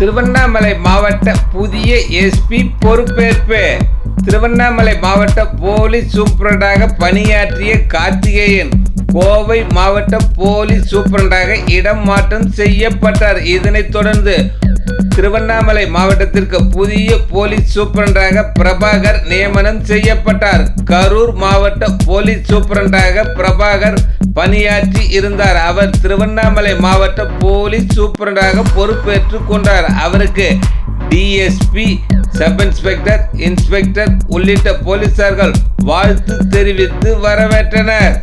திருவண்ணாமலை மாவட்ட புதிய எஸ்பி பொறுப்பேற்பு. திருவண்ணாமலை மாவட்ட போலீஸ் சூப்பரண்டாக பணியாற்றிய கார்த்திகேயன் கோவை மாவட்ட போலீஸ் சூப்பரண்டாக இடம் மாற்றம் செய்யப்பட்டார். இதனைத் தொடர்ந்து திருவண்ணாமலை மாவட்டத்திற்கு புதிய போலீஸ் சூப்பரண்டாக பிரபாகர் நியமனம் செய்யப்பட்டார். கரூர் மாவட்ட போலீஸ் சூப்பரண்டாக பிரபாகர் பணியாற்றி இருந்தார். அவர் திருவண்ணாமலை மாவட்ட போலீஸ் சூப்பரண்டாக பொறுப்பேற்றுக் கொண்டார். அவருக்கு டிஎஸ்பி சப் இன்ஸ்பெக்டர் இன்ஸ்பெக்டர் உள்ளிட்ட போலீசார்கள் வாழ்த்து தெரிவித்து வரவேற்றனர்.